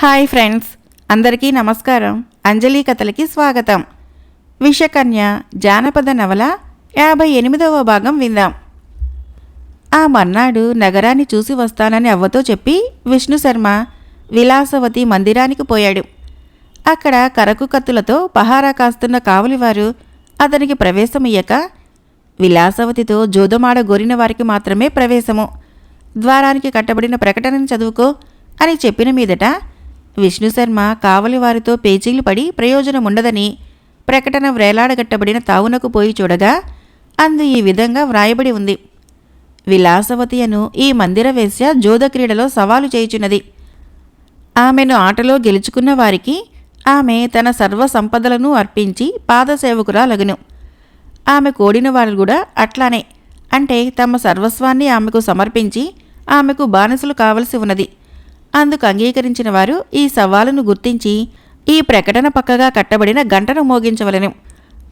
Hi friends అందరికీ నమస్కారం. అంజలి కథలకి స్వాగతం. విషకన్య జానపద నవల యాభై ఎనిమిదవ భాగం విందాం. ఆ మర్నాడు నగరాన్ని చూసి వస్తానని అవ్వతో చెప్పి విష్ణు శర్మ విలాసవతి మందిరానికి పోయాడు. అక్కడ కరకు కత్తులతో పహారా కాస్తున్న కావలివారు అతనికి ప్రవేశమియ్యక విలాసవతితో జోదమాడ గోరిన వారికి మాత్రమే ప్రవేశము. ద్వారానికి కట్టబడిన ప్రకటనను చదువుకో అని చెప్పిన మీదట విష్ణుశర్మ కావలివారితో కావలి వారితో పేచీలు పడి ప్రయోజనం ఉండదని ప్రకటన వ్రేలాడగట్టబడిన తావునకు పోయి చూడగా అందు ఈ విధంగా వ్రాయబడి ఉంది. విలాసవతియను ఈ మందిర వేశ్య జోద క్రీడలో సవాలు చేయుచున్నది. ఆమెను ఆటలో గెలుచుకున్న వారికి ఆమె తన సర్వ సంపదలను అర్పించి పాదసేవకురాలగును ఆమె కోడిన వారు కూడా అట్లానే అంటే తమ సర్వస్వాన్ని ఆమెకు సమర్పించి ఆమెకు బానిసలు కావలసి ఉన్నది. అందుకు అంగీకరించిన వారు ఈ సవాలును గుర్తించి ఈ ప్రకటన పక్కగా కట్టబడిన గంటను మోగించవలెను.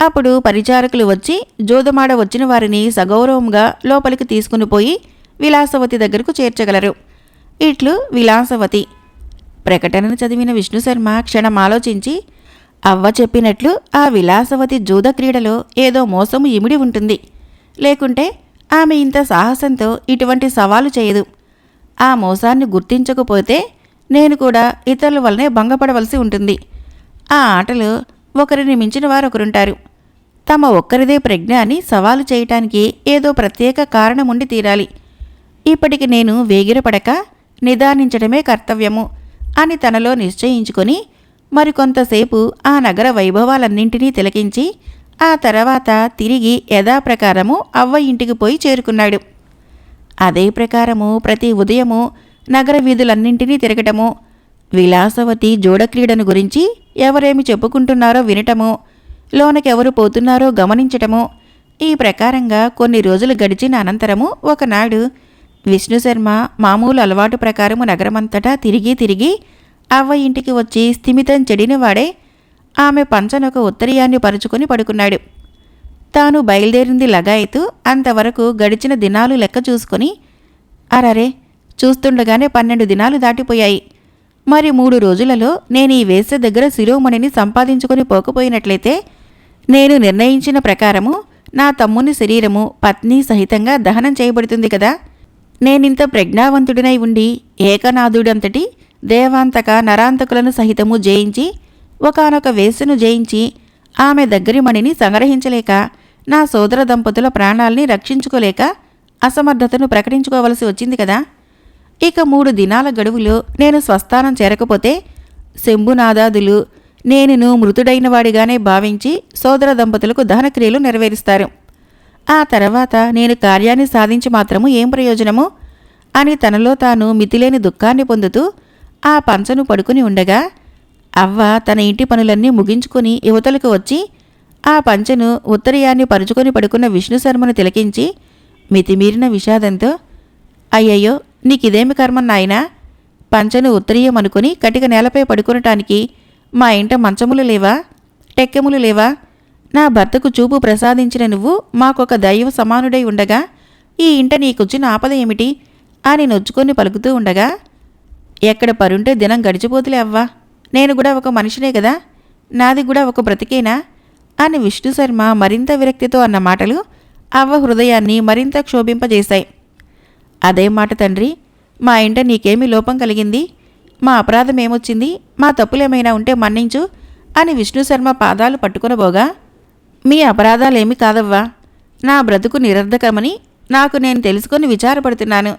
అప్పుడు పరిచారకులు వచ్చి జోదమాడ వచ్చిన వారిని సగౌరవంగా లోపలికి తీసుకుని పోయి విలాసవతి దగ్గరకు చేర్చగలరు. ఇట్లు విలాసవతి. ప్రకటనను చదివిన విష్ణు శర్మ క్షణం ఆలోచించి అవ్వ చెప్పినట్లు ఆ విలాసవతి జూద క్రీడలో ఏదో మోసము ఇమిడి ఉంటుంది. లేకుంటే ఆమె ఇంత సాహసంతో ఇటువంటి సవాలు చేయదు. ఆ మోసాన్ని గుర్తించకపోతే నేను కూడా ఇతరుల వల్లనే భంగపడవలసి ఉంటుంది. ఆ ఆటలు ఒకరిని మించిన వారు ఒకరుంటారు తమ ఒక్కరిదే ప్రజ్ఞ అని సవాలు చేయటానికి ఏదో ప్రత్యేక కారణం ఉండి తీరాలి. ఇప్పటికి నేను వేగిరపడక నిదానించడమే కర్తవ్యము అని తనలో నిశ్చయించుకొని మరికొంతసేపు ఆ నగర వైభవాలన్నింటినీ తిలకించి ఆ తర్వాత తిరిగి యథాప్రకారము అవ్వ ఇంటికి పోయి చేరుకున్నాడు. అదే ప్రకారము ప్రతి ఉదయము నగర వీధులన్నింటినీ తిరగటము. విలాసవతి జోడక్రీడను గురించి ఎవరేమి చెప్పుకుంటున్నారో వినటము. లోనకెవరు పోతున్నారో గమనించటము. ఈ ప్రకారంగా కొన్ని రోజులు గడిచిన అనంతరము ఒకనాడు విష్ణుశర్మ మామూలు అలవాటు ప్రకారము నగరమంతటా తిరిగి తిరిగి అవ్వ ఇంటికి వచ్చి స్థిమితం చెడినవాడే ఆమె పంచనొక ఉత్తరీయాన్ని పరుచుకొని పడుకున్నాడు. తాను బయలుదేరింది లగాయతు అంతవరకు గడిచిన దినాలు లెక్క చూసుకొని అరరే చూస్తుండగానే పన్నెండు దినాలు దాటిపోయాయి. మరి మూడు రోజులలో నేను ఈ వేస దగ్గర శిరోమణిని సంపాదించుకొని పోకపోయినట్లయితే నేను నిర్ణయించిన ప్రకారము నా తమ్ముని శరీరము పత్ని సహితంగా దహనం చేయబడుతుంది కదా. నేనింత ప్రజ్ఞావంతుడినై ఉండి ఏకనాథుడంతటి దేవాంతక నరాంతకులను సహితము జయించి ఒకనొక వేసును జయించి ఆమె దగ్గరి మణిని సంగ్రహించలేక నా సోదర దంపతుల ప్రాణాల్ని రక్షించుకోలేక అసమర్థతను ప్రకటించుకోవలసి వచ్చింది కదా. ఇక మూడు దినాల గడువులో నేను స్వస్థానం చేరకపోతే శంభునాదాదులు నేనును మృతుడైన వాడిగానే భావించి సోదర దంపతులకు దహనక్రియలు నెరవేరుస్తారు. ఆ తర్వాత నేను కార్యాన్ని సాధించి మాత్రము ఏం ప్రయోజనము? అని తనలో తాను మితిలేని దుఃఖాన్ని పొందుతూ ఆ పంచను పడుకుని ఉండగా అవ్వ తన ఇంటి పనులన్నీ ముగించుకొని యువతలకు వచ్చి ఆ పంచను ఉత్తరయాన్ని పరుచుకొని పడుకున్న విష్ణు శర్మను తిలకించి మితిమీరిన విషాదంతో అయ్యయ్యో నీకిదేమి కర్మ నాయనా పంచను ఉత్తరీయం అనుకుని కటిక నేలపై పడుకొనటానికి మా ఇంట మంచములు లేవా? టెక్కెములు లేవా? నా భర్తకు చూపు ప్రసాదించిన నువ్వు మాకొక దైవ సమానుడై ఉండగా ఈ ఇంట నీకొచ్చిన ఆపద ఏమిటి అని నొచ్చుకొని పలుకుతూ ఉండగా ఎక్కడ పరుంటే దినం గడిచిపోతులే అవ్వా! నేను కూడా ఒక మనిషినే కదా? నాది కూడా ఒక బ్రతికేనా? అని విష్ణు శర్మ మరింత విరక్తితో అన్న మాటలు అవ్వ హృదయాన్ని మరింత క్షోభింపజేశాయి. అదే మాట తండ్రి మా ఇంట నీకేమి లోపం కలిగింది? మా అపరాధం ఏమొచ్చింది? మా తప్పులేమైనా ఉంటే మన్నించు అని విష్ణు శర్మ పాదాలు పట్టుకునబోగా మీ అపరాధాలేమి కాదవ్వా? నా బ్రతుకు నిరర్ధకమని నాకు నేను తెలుసుకొని విచారపడుతున్నాను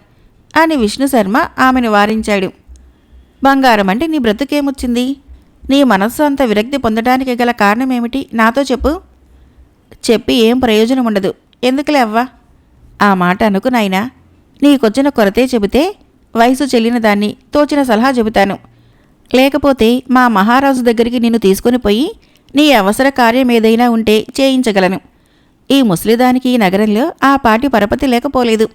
అని విష్ణు శర్మ ఆమెను వారించాడు. బంగారం అంటే నీ బ్రతుకేమొచ్చింది? నీ మనస్సు అంత విరక్తి పొందడానికి గల కారణమేమిటి? నాతో చెప్పు. చెప్పి ఏం ప్రయోజనం ఉండదు ఎందుకులే అవ్వా? ఆ మాట అనుకు నాయనా. నీకొచ్చిన కొరతే చెబితే వయసు చెల్లిన దాన్ని తోచిన సలహా చెబుతాను. లేకపోతే మా మహారాజు దగ్గరికి నిన్ను తీసుకుని పోయి నీ అవసర కార్యం ఏదైనా ఉంటే చేయించగలను. ఈ ముసలిదానికి ఈ నగరంలో ఆ పాటి పరపతి లేకపోలేదు.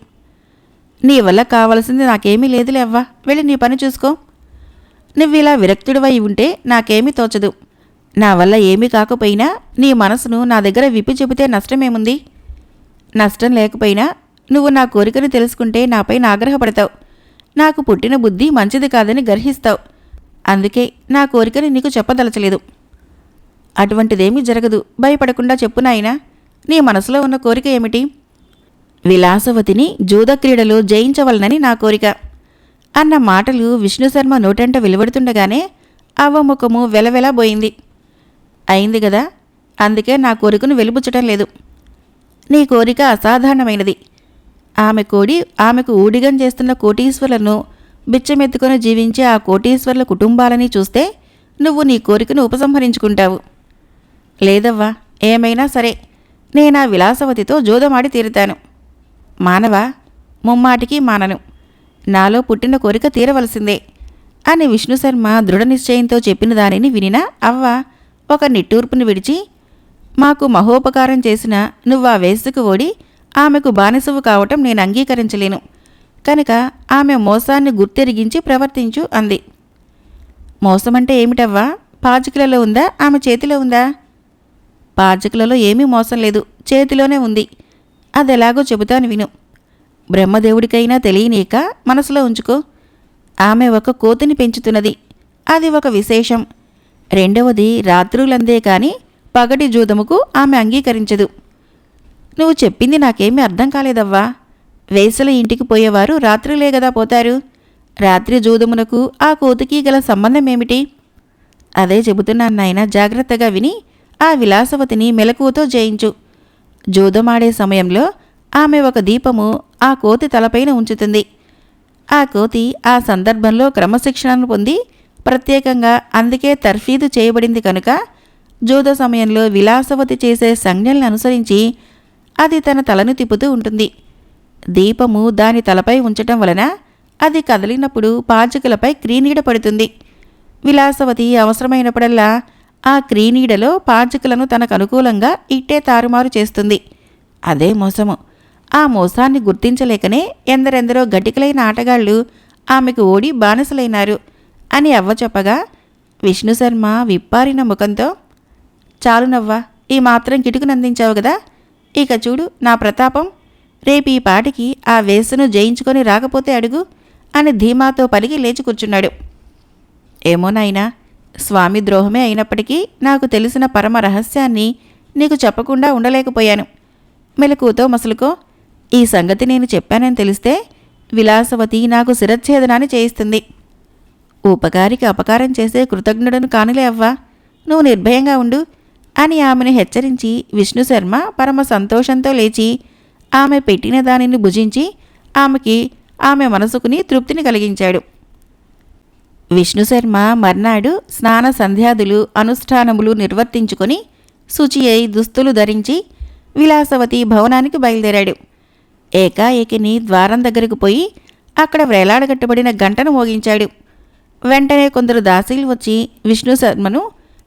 నీ వల్ల కావలసింది నాకేమీ లేదులే అవ్వా. వెళ్ళి నీ పని చూసుకో. నువ్విలా విరక్తుడివై ఉంటే నాకేమీ తోచదు. నా వల్ల ఏమీ కాకపోయినా నీ మనసును నా దగ్గర విప్పి చెబితే నష్టమేముంది? నష్టం లేకపోయినా నువ్వు నా కోరికను తెలుసుకుంటే నాపై ఆగ్రహపడతావు నాకు పుట్టిన బుద్ధి మంచిది కాదని గర్హిస్తావు. అందుకే నా కోరికని నీకు చెప్పదలచలేదు. అటువంటిదేమీ జరగదు. భయపడకుండా చెప్పు నాయనా. నీ మనసులో ఉన్న కోరిక ఏమిటి? విలాసవతిని జూదక్రీడలో జయించవలనని నా కోరిక. అన్న మాటలు విష్ణుశర్మ నోటంట వెలువడుతుండగానే అవ్వముఖము వెలవెలబోయింది అయింది కదా అందుకే నా కోరికను వెలుబుచ్చటం లేదు. నీ కోరిక అసాధారణమైనది. ఆమె కోడి ఆమెకు ఊడిగం చేస్తున్న కోటీశ్వరులను బిచ్చమెత్తుకొని జీవించే ఆ కోటీశ్వరుల కుటుంబాలని చూస్తే నువ్వు నీ కోరికను ఉపసంహరించుకుంటావు. లేదవ్వా ఏమైనా సరే నేను ఆ విలాసవతితో జోదమాడి తీరుతాను. మానవా ముమ్మాటికి మానను. నాలో పుట్టిన కోరిక తీరవలసిందే అని విష్ణుశర్మ దృఢ నిశ్చయంతో చెప్పిన దానిని వినిన అవ్వ ఒక నిట్టూర్పుని విడిచి మాకు మహోపకారం చేసిన నువ్వు ఆ వేసుకు ఓడి ఆమెకు బానిసవు కావటం నేను అంగీకరించలేను. కనుక ఆమె మోసాన్ని గుర్తెరిగించి ప్రవర్తించు అంది. మోసమంటే ఏమిటవ్వా? పాచికలలో ఉందా? ఆమె చేతిలో ఉందా? పాచికలలో ఏమీ మోసం లేదు. చేతిలోనే ఉంది. అదెలాగో చెబుతాను విను. బ్రహ్మదేవుడికైనా తెలియనీక మనసులో ఉంచుకో. ఆమె ఒక కోతిని పెంచుతున్నది. అది ఒక విశేషం. రెండవది రాత్రులందే కాని పగటి జూదముకు ఆమె అంగీకరించదు. నువ్వు చెప్పింది నాకేమీ అర్థం కాలేదవ్వా. వేసల ఇంటికి పోయేవారు రాత్రులే కదా పోతారు. రాత్రి జూదమునకు ఆ కోతికి గల సంబంధం ఏమిటి అదే చెబుతున్నాను నాయన జాగ్రత్తగా విని ఆ విలాసవతిని మెలకువతో జయించు. జూదమాడే సమయంలో ఆమె ఒక దీపము ఆ కోతి తలపైన ఉంచుతుంది. ఆ కోతి ఆ సందర్భంలో క్రమశిక్షణను పొంది ప్రత్యేకంగా అందుకే తర్ఫీదు చేయబడింది కనుక జూద సమయంలో విలాసవతి చేసే సంజ్ఞల్ని అనుసరించి అది తన తలను తిప్పుతూ ఉంటుంది. దీపము దాని తలపై ఉంచటం వలన అది కదిలినప్పుడు పాచికలపై క్రీనీడ పడుతుంది. విలాసవతి అవసరమైనప్పుడల్లా ఆ క్రీనీడలో పాచికలను తనకు అనుకూలంగా ఇట్టే తారుమారు చేస్తుంది. అదే మోసము. ఆ మోసాన్ని గుర్తించలేకనే ఎందరెందరో గటికలైన ఆటగాళ్ళు ఆమెకు ఓడి బానిసలైనారు అని అవ్వ చెప్పగా విష్ణుశర్మ విప్పారిన ముఖంతో చాలునవ్వా ఈ మాత్రం కిటుకునందించావు కదా ఇక చూడు నా ప్రతాపం. రేపు ఈ పాటికి ఆ వేసును జయించుకొని రాకపోతే అడుగు అని ధీమాతో పలికి లేచి కూర్చున్నాడు. ఏమో నాయనా స్వామి ద్రోహమే అయినప్పటికీ నాకు తెలిసిన పరమ రహస్యాన్ని నీకు చెప్పకుండా ఉండలేకపోయాను. మెలకుతో మసలుకో ఈ సంగతి నేను చెప్పానని తెలిస్తే విలాసవతి నాకు శిరచ్ఛేదనాన్ని చేయిస్తుంది. ఉపకారికి అపకారం చేసే కృతజ్ఞుడను కానులే అవ్వా. నువ్వు నిర్భయంగా ఉండు. అని ఆమెను హెచ్చరించి విష్ణుశర్మ పరమ సంతోషంతో లేచి ఆమె పెట్టిన దానిని భుజించి ఆమెకి ఆమె మనసుకుని తృప్తిని కలిగించాడు. విష్ణుశర్మ మర్నాడు స్నాన సంధ్యాదులు అనుష్ఠానములు నిర్వర్తించుకొని శుచి అయి దుస్తులు ధరించి విలాసవతి భవనానికి బయలుదేరాడు. ఏకాఏకిని ద్వారం దగ్గరకు పోయి అక్కడ వేలాడగట్టబడిన గంటను మోగించాడు. వెంటనే కొందరు దాసీలు వచ్చి విష్ణు శర్మను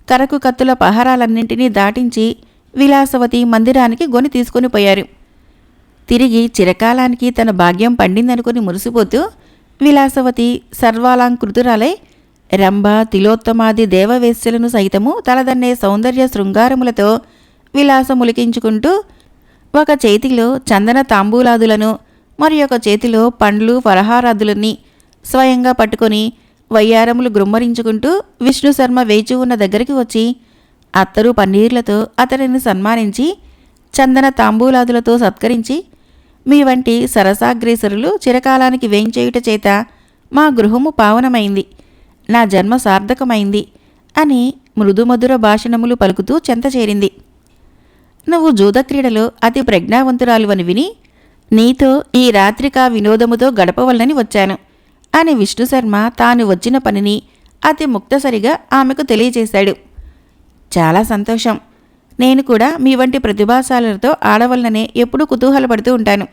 కరకు కత్తుల పహారాలన్నింటినీ దాటించి విలాసవతి మందిరానికి గొని తీసుకుని పోయారు. తిరిగి చిరకాలానికి తన భాగ్యం పండిందనుకుని మురిసిపోతూ విలాసవతి సర్వాలంకృతురాలై రంభ తిలోత్తమాది దేవవేశ్యలను సైతము తలదన్నే సౌందర్య శృంగారములతో విలాసములికించుకుంటూ ఒక చేతిలో చందన తాంబూలాదులను మరి ఒక చేతిలో పండ్లు ఫలహారాదులని స్వయంగా పట్టుకొని వయ్యారములు గుమ్మరించుకుంటూ విష్ణు శర్మ వేచి ఉన్న దగ్గరికి వచ్చి అత్తరు పన్నీర్లతో అతడిని సన్మానించి చందన తాంబూలాదులతో సత్కరించి మీ వంటి సరసాగ్రేసరులు చిరకాలానికి వేయించేయుట చేత మా గృహము పావనమైంది నా జన్మ సార్థకమైంది అని మృదుమధుర భాషణములు పలుకుతూ చెంత చేరింది. నువ్వు జూదక్రీడలో అతి ప్రజ్ఞావంతురాలు అని విని నీతో ఈ రాత్రికా వినోదముతో గడపవలనని వచ్చాను. అని విష్ణుశర్మ తాను వచ్చిన పనిని అతి ముక్తసరిగా ఆమెకు తెలియజేశాడు. చాలా సంతోషం. నేను కూడా మీ వంటి ప్రతిభాశాలులతో ఆడవలననే ఎప్పుడూ కుతూహలపడుతూ ఉంటాను.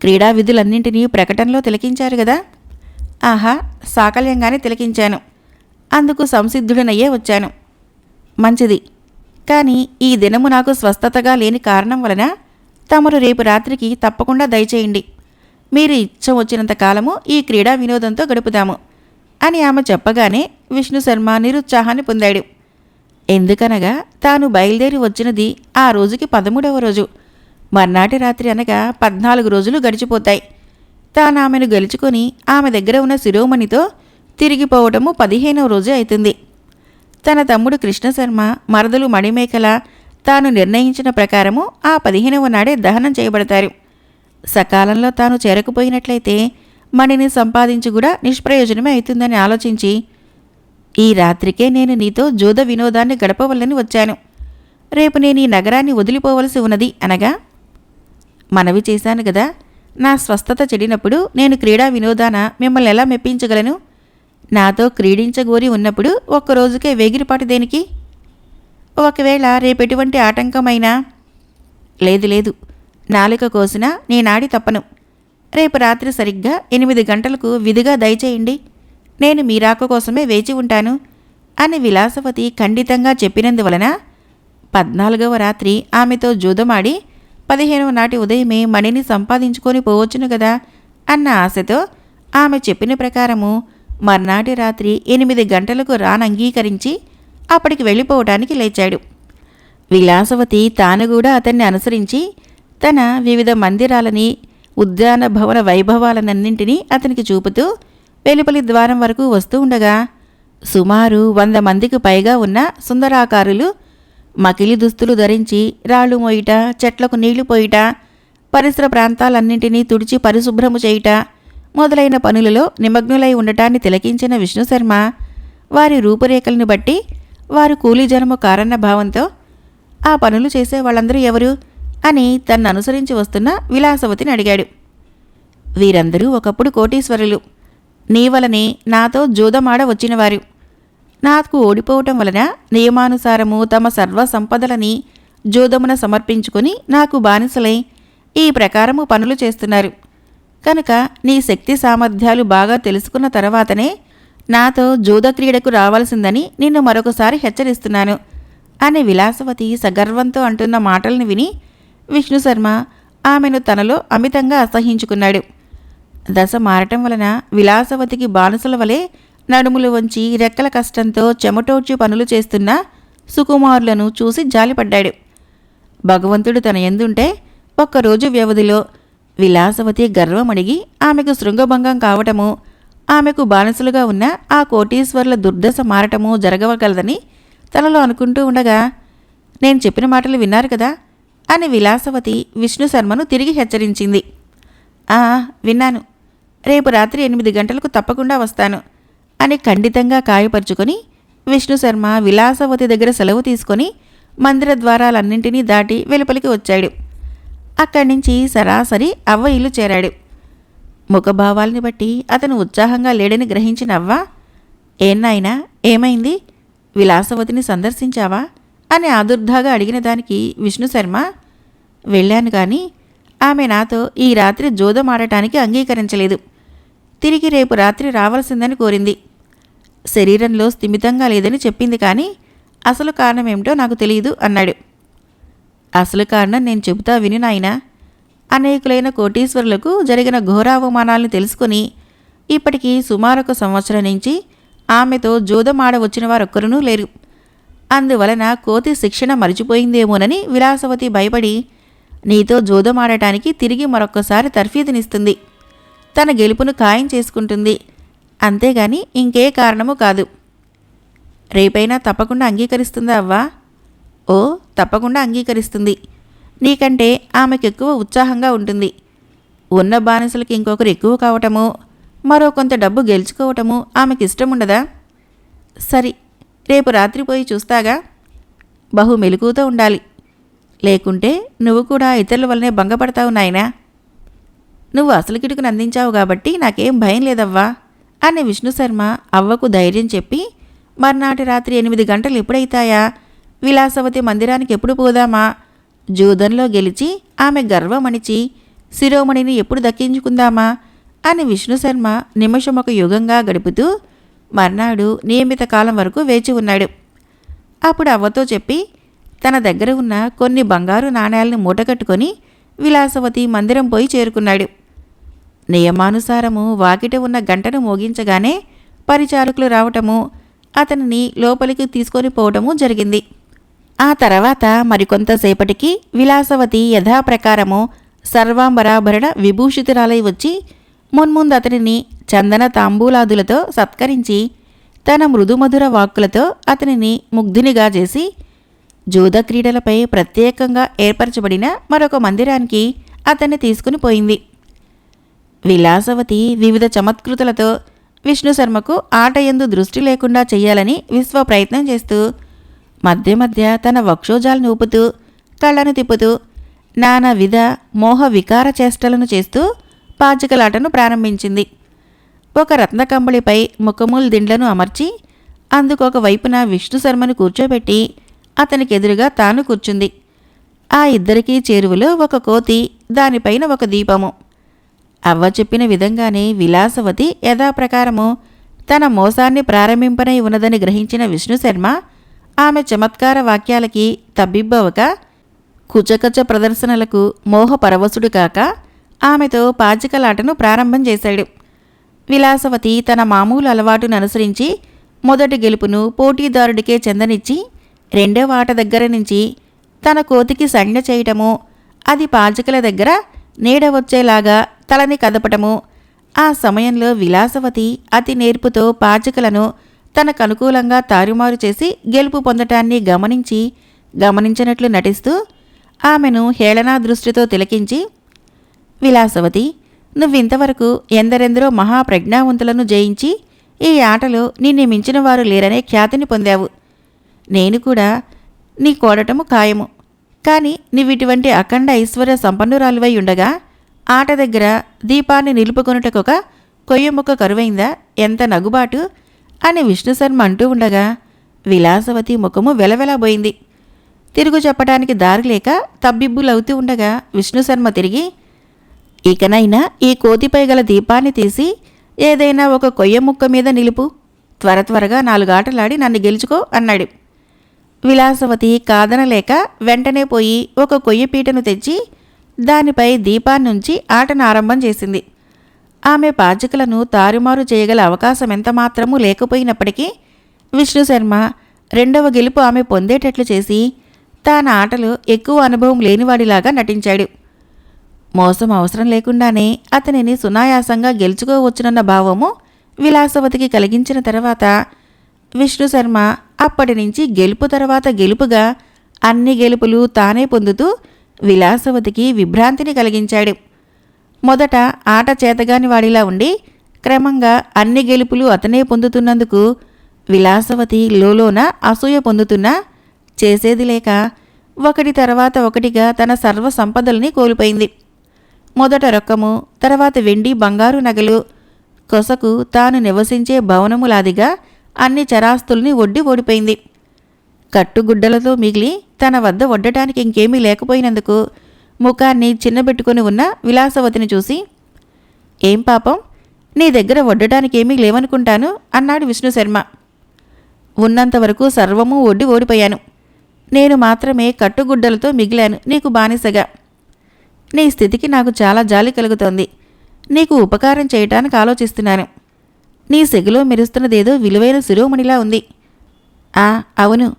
క్రీడా విధులన్నింటినీ ప్రకటనలో తిలకించారు కదా ఆహా సాకల్యంగానే తిలకించాను. అందుకు సంసిద్ధుడనయ్యే వచ్చాను. మంచిది. కానీ ఈ దినము నాకు స్వస్థతగా లేని కారణం వలన తమరు రేపు రాత్రికి తప్పకుండా దయచేయండి. మీరు ఇచ్చం వచ్చినంత కాలము ఈ క్రీడా వినోదంతో గడుపుదాము అని ఆమె చెప్పగానే విష్ణు శర్మ నిరుత్సాహాన్ని పొందాడు. ఎందుకనగా తాను బయలుదేరి వచ్చినది ఆ రోజుకి పదమూడవ రోజు. మర్నాటి రాత్రి అనగా పద్నాలుగు రోజులు గడిచిపోతాయి. తాను ఆమెను గెలుచుకొని ఆమె దగ్గర ఉన్న శిరోమణితో తిరిగిపోవటము పదిహేనవ రోజు అవుతుంది తన తమ్ముడు కృష్ణశర్మ మరదలు మణిమేకల తాను నిర్ణయించిన ప్రకారము ఆ పదిహేనవ నాడే దహనం చేయబడతారు. సకాలంలో తాను చేరకపోయినట్లయితే మణిని సంపాదించి కూడా నిష్ప్రయోజనమే అవుతుందని ఆలోచించి ఈ రాత్రికే నేను నీతో జూద వినోదాన్ని గడపవల్లని వచ్చాను. రేపు నేను ఈ నగరాన్ని వదిలిపోవలసి ఉన్నది అనగా మనవి చేశాను కదా నా స్వస్థత చెడినప్పుడు నేను క్రీడా వినోదాన మిమ్మల్ని ఎలా మెప్పించగలను? నాతో క్రీడించగోరి ఉన్నప్పుడు ఒక్కరోజుకే వేగిరిపాటు దేనికి? ఒకవేళ రేపెటువంటి ఆటంకమైనా? లేదు లేదు. నాలుక కోసిన నేనాడి తప్పను. రేపు రాత్రి సరిగ్గా ఎనిమిది గంటలకు విధిగా దయచేయండి. నేను మీ రాక కోసమే వేచి ఉంటాను అని విలాసవతి ఖండితంగా చెప్పినందువలన పద్నాలుగవ రాత్రి ఆమెతో జూదమాడి పదిహేనవ నాటి ఉదయమే మణిని సంపాదించుకొని పోవచ్చును కదా అన్న ఆశతో ఆమె చెప్పిన ప్రకారము మర్నాటి రాత్రి ఎనిమిది గంటలకు రానంగీకరించి అప్పటికి వెళ్ళిపోవటానికి లేచాడు. విలాసవతి తాను కూడా అతన్ని అనుసరించి తన వివిధ మందిరాలని ఉద్యాన భవన వైభవాలనన్నింటినీ అతనికి చూపుతూ వెలుపలి ద్వారం వరకు వస్తూ ఉండగా సుమారు వంద మందికి పైగా ఉన్న సుందరాకారులు మకిలి దుస్తులు ధరించి రాళ్ళు మోయిట చెట్లకు నీళ్ళు పోయిట పరిసర ప్రాంతాలన్నింటినీ తుడిచి పరిశుభ్రము చేయుట మొదలైన పనులలో నిమగ్నులై ఉండటాన్ని తిలకించిన విష్ణుశర్మ వారి రూపురేఖలను బట్టి వారు కూలీ జనము కారన్న భావంతో ఆ పనులు చేసే వాళ్ళందరూ ఎవరు అని తన్ను అనుసరించి వస్తున్న విలాసవతిని అడిగాడు. వీరందరూ ఒకప్పుడు కోటీశ్వరులు. నీ వలనే నాతో జూదమాడ వచ్చినవారు. నాకు ఓడిపోవటం వలన నియమానుసారము తమ సర్వ సంపదలని జూదమున సమర్పించుకొని నాకు బానిసలై ఈ ప్రకారము పనులు చేస్తున్నారు. కనుక నీ శక్తి సామర్థ్యాలు బాగా తెలుసుకున్న తర్వాతనే నాతో జూద క్రీడకు రావాల్సిందని నిన్ను మరొకసారి హెచ్చరిస్తున్నాను అని విలాసవతి సగర్వంతో అంటున్న మాటల్ని విని విష్ణుశర్మ ఆమెను తనలో అమితంగా అసహించుకున్నాడు. దశ మారటం వలన విలాసవతికి బానిసల వలె నడుములు వంచి రెక్కల కష్టంతో చెమటోడ్చి పనులు చేస్తున్న సుకుమారులను చూసి జాలిపడ్డాడు. భగవంతుడు తన ఎందుంటే ఒక్కరోజు వ్యవధిలో విలాసవతి గర్వమడిగి ఆమెకు శృంగభంగం కావటము ఆమెకు బానిసలుగా ఉన్న ఆ కోటీశ్వరుల దుర్దశ మారటము జరగవగలదని తనలో అనుకుంటూ ఉండగా నేను చెప్పిన మాటలు విన్నారు కదా అని విలాసవతి విష్ణు శర్మను తిరిగి హెచ్చరించింది. ఆ విన్నాను. రేపు రాత్రి ఎనిమిది గంటలకు తప్పకుండా వస్తాను అని ఖండితంగా కాయపరుచుకొని విష్ణు శర్మ విలాసవతి దగ్గర సెలవు తీసుకొని మందిర ద్వారాలన్నింటినీ దాటి వెలుపలికి వచ్చాడు. అక్కడి నుంచి సరాసరి అవ్వ ఇల్లు చేరాడు. ముఖభావాల్ని బట్టి అతను ఉత్సాహంగా లేడని గ్రహించిన అవ్వ ఏన్నాయినా ఏమైంది? విలాసవతిని సందర్శించావా? అని ఆదుర్ధాగా అడిగిన దానికి విష్ణు శర్మ వెళ్ళాను కానీ ఆమె నాతో ఈ రాత్రి జోదమాడటానికి అంగీకరించలేదు. తిరిగి రేపు రాత్రి రావాల్సిందని కోరింది. శరీరంలో స్థిమితంగా లేదని చెప్పింది కానీ అసలు కారణం ఏమిటో నాకు తెలియదు అన్నాడు. అసలు కారణం నేను చెబుతా విని నాయనా. అనేకులైన కోటీశ్వరులకు జరిగిన ఘోరావమానాల్ని తెలుసుకుని ఇప్పటికీ సుమారు ఒక సంవత్సరం నుంచి ఆమెతో జోదమాడ వచ్చిన వారొక్కరునూ లేరు. అందువలన కోతి శిక్షణ మరిచిపోయిందేమోనని విలాసవతి భయపడి నీతో జోదమాడటానికి తిరిగి మరొక్కసారి తర్ఫీదునిస్తుంది. తన గెలుపును ఖాయం చేసుకుంటుంది. అంతేగాని ఇంకే కారణము కాదు. రేపైనా తప్పకుండా అంగీకరిస్తుందా అవ్వా? ఓ తప్పకుండా అంగీకరిస్తుంది. నీకంటే ఆమెకు ఎక్కువ ఉత్సాహంగా ఉంటుంది. ఉన్న బానిసలకి ఇంకొకరు ఎక్కువ కావటము మరో కొంత డబ్బు గెలుచుకోవటము ఆమెకి ఇష్టం ఉండదా సరి రేపు రాత్రి పోయి చూస్తాగా. బహు మెలుకుతో ఉండాలి. లేకుంటే నువ్వు కూడా ఇతరుల వల్లనే భంగపడతావు నాయనా. నువ్వు అసలు కిటుకుని అందించావు కాబట్టి నాకేం భయం లేదవ్వా? అని విష్ణు శర్మ అవ్వకు ధైర్యం చెప్పి మర్నాటి రాత్రి ఎనిమిది గంటలు ఎప్పుడైతాయా? విలాసవతి మందిరానికి ఎప్పుడు పోదామా? జూదంలో గెలిచి ఆమె గర్వమణిచి శిరోమణిని ఎప్పుడు దక్కించుకుందామా? అని విష్ణు శర్మ నిమిషం ఒక యుగంగా గడుపుతూ మర్నాడు నియమిత కాలం వరకు వేచి ఉన్నాడు. అప్పుడు అవ్వతో చెప్పి తన దగ్గర ఉన్న కొన్ని బంగారు నాణ్యాలను మూటకట్టుకొని విలాసవతి మందిరం పోయి చేరుకున్నాడు. నియమానుసారము వాకిట ఉన్న గంటను మోగించగానే పరిచారకులు రావటము అతనిని లోపలికి తీసుకొని పోవటము జరిగింది. ఆ తర్వాత మరికొంతసేపటికి విలాసవతి యథాప్రకారము సర్వాంబరాభరణ విభూషితురాలై వచ్చి మున్ముందు అతనిని చందన తాంబూలాదులతో సత్కరించి తన మృదుమధుర వాక్కులతో అతనిని ముగ్ధునిగా చేసి జూద క్రీడలపై ప్రత్యేకంగా ఏర్పరచబడిన మరొక మందిరానికి అతన్ని తీసుకుని పోయింది. విలాసవతి వివిధ చమత్కృతులతో విష్ణుశర్మకు ఆట ఎందు దృష్టి లేకుండా చేయాలని విశ్వ ప్రయత్నం చేస్తూ మధ్య మధ్య తన వక్షోజాలను ఊపుతూ కళ్ళను తిప్పుతూ నానా విధ మోహ వికార చేష్టలను చేస్తూ పాచికలాటను ప్రారంభించింది. ఒక రత్నకంబళిపై ముఖముల్ దిండ్లను అమర్చి అందుకొక వైపున విష్ణు శర్మను కూర్చోబెట్టి అతనికి ఎదురుగా తాను కూర్చుంది. ఆ ఇద్దరికీ చేరువలో ఒక కోతి దానిపైన ఒక దీపము. అవ్వ చెప్పిన విధంగానే విలాసవతి యథాప్రకారము తన మోసాన్ని ప్రారంభింపనై ఉన్నదని గ్రహించిన విష్ణుశర్మ ఆమె చమత్కార వాక్యాలకి తబ్బిబ్బవక కుచకచ ప్రదర్శనలకు మోహపరవశుడు కాక ఆమెతో పాచికలాటను ప్రారంభం చేశాడు. విలాసవతి తన మామూలు అలవాటును అనుసరించి మొదటి గెలుపును పోటీదారుడికే చెందనిచ్చి రెండవ ఆట దగ్గర నుంచి తన కోతికి సంజ్ఞ చేయటము అది పాచికల దగ్గర నీడ వచ్చేలాగా తలని కదపటము ఆ సమయంలో విలాసవతి అతి నేర్పుతో పాచికలను తనకు అనుకూలంగా తారుమారు చేసి గెలుపు పొందటాన్ని గమనించి గమనించినట్లు నటిస్తూ ఆమెను హేళనా దృష్టితో తిలకించి విలాసవతి నువ్వింతవరకు ఎందరెందరో మహాప్రజ్ఞావంతులను జయించి ఈ ఆటలో నిన్ను మించిన వారు లేరనే ఖ్యాతిని పొందావు. నేను కూడా నీ కోడటము ఖాయము. కానీ నీవిటువంటి అఖండ ఐశ్వర్య సంపన్నురాలువై ఉండగా ఆట దగ్గర దీపాన్ని నిలుపుకొనుటకొక కొయ్యముక్క కరువైందా? ఎంత నగుబాటు అని విష్ణుశర్మ అంటూ ఉండగా విలాసవతి ముఖము వెలవెలబోయింది తిరుగు చెప్పడానికి దారి లేక తబ్బిబ్బులవుతూ ఉండగా విష్ణుశర్మ తిరిగి ఇకనైనా ఈ కోతిపై గల దీపాన్ని తీసి ఏదైనా ఒక కొయ్య ముక్క మీద నిలుపు. త్వర త్వరగా నాలుగు ఆటలాడి నన్ను గెలుచుకో అన్నాడు. విలాసవతి కాదనలేక వెంటనే పోయి ఒక కొయ్య పీటను తెచ్చి దానిపై దీపాన్నుంచి ఆటను ఆరంభం చేసింది. ఆమె పాచికలను తారుమారు చేయగల అవకాశం ఎంత మాత్రమూ లేకపోయినప్పటికీ విష్ణు శర్మ రెండవ గెలుపు ఆమె పొందేటట్లు చేసి తాన ఆటలో ఎక్కువ అనుభవం లేనివాడిలాగా నటించాడు. మోసం అవసరం లేకుండానే అతనిని సునాయాసంగా గెలుచుకోవచ్చునన్న భావము విలాసవతికి కలిగించిన తర్వాత విష్ణు శర్మ అప్పటి నుంచి గెలుపు తర్వాత గెలుపుగా అన్ని గెలుపులు తానే పొందుతూ విలాసవతికి విభ్రాంతిని కలిగించాడు. మొదట ఆట చేతగాని వాడిలా ఉండి క్రమంగా అన్ని గెలుపులు అతనే పొందుతున్నందుకు విలాసవతి లోలోన అసూయ పొందుతున్నా చేసేది లేక ఒకటి తర్వాత ఒకటిగా తన సర్వ సంపదల్ని కోల్పోయింది. మొదట రొక్కము తర్వాత వెండి బంగారు నగలు కొసకు తాను నివసించే భవనములాదిగా అన్ని చరాస్తుల్ని ఒడ్డి ఓడిపోయింది. కట్టుగుడ్డలతో మిగిలి తన వద్ద వడ్డటానికి ఇంకేమీ లేకపోయినందుకు ముఖాన్ని చిన్నబెట్టుకుని ఉన్న విలాసవతిని చూసి ఏం పాపం? నీ దగ్గర వడ్డటానికి ఏమీ లేవనుకుంటాను అన్నాడు విష్ణు శర్మ. ఉన్నంతవరకు సర్వము ఒడ్డి ఓడిపోయాను. నేను మాత్రమే కట్టుగుడ్డలతో మిగిలాను నీకు బానిసగా. నీ స్థితికి నాకు చాలా జాలి కలుగుతోంది. నీకు ఉపకారం చేయటానికి ఆలోచిస్తున్నాను. నీ సెగలో మెరుస్తున్నదేదో విలువైన శిరోమణిలా ఉంది. ఆ అవును.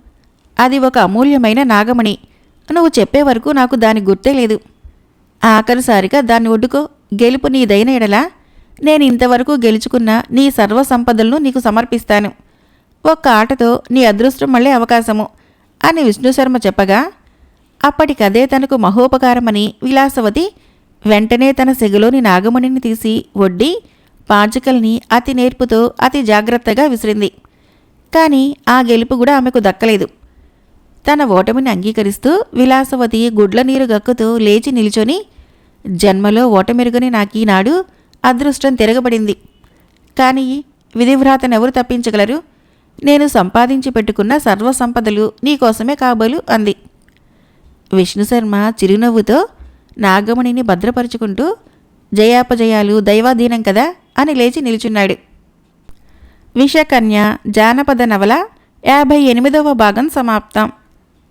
అది ఒక అమూల్యమైన నాగమణి. నువ్వు చెప్పే వరకు నాకు దాని గుర్తే లేదు. ఆఖరిసారిగా దాన్ని ఒడ్డుకో. గెలుపు నీదైన ఎడలా? నేను ఇంతవరకు గెలుచుకున్న నీ సర్వ సంపదలను నీకు సమర్పిస్తాను. ఒక్క ఆటతో నీ అదృష్టం మళ్ళీ అవకాశము అని విష్ణుశర్మ చెప్పగా అప్పటికదే తనకు మహోపకారమని విలాసవతి వెంటనే తన సెగలోని నాగమణిని తీసి వడ్డి పాచికల్ని అతి నేర్పుతో అతి జాగ్రత్తగా విసిరింది. కానీ ఆ గెలుపు కూడా ఆమెకు దక్కలేదు. తన ఓటమిని అంగీకరిస్తూ విలాసవతి గుడ్ల నీరు గక్కుతూ లేచి నిల్చొని జన్మలో ఓటమిరుగని నాకీనాడు అదృష్టం తిరగబడింది. కానీ విధివ్రాతనెవరు తప్పించగలరు? నేను సంపాదించి పెట్టుకున్న సర్వసంపదలు నీకోసమే కాబోలు అంది. విష్ణుశర్మ చిరునవ్వుతో నాగమణిని భద్రపరుచుకుంటూ జయాపజయాలు దైవాధీనం కదా అని లేచి నిల్చున్నాడు. విషకన్య జానపద నవల యాభై ఎనిమిదవ భాగం సమాప్తం.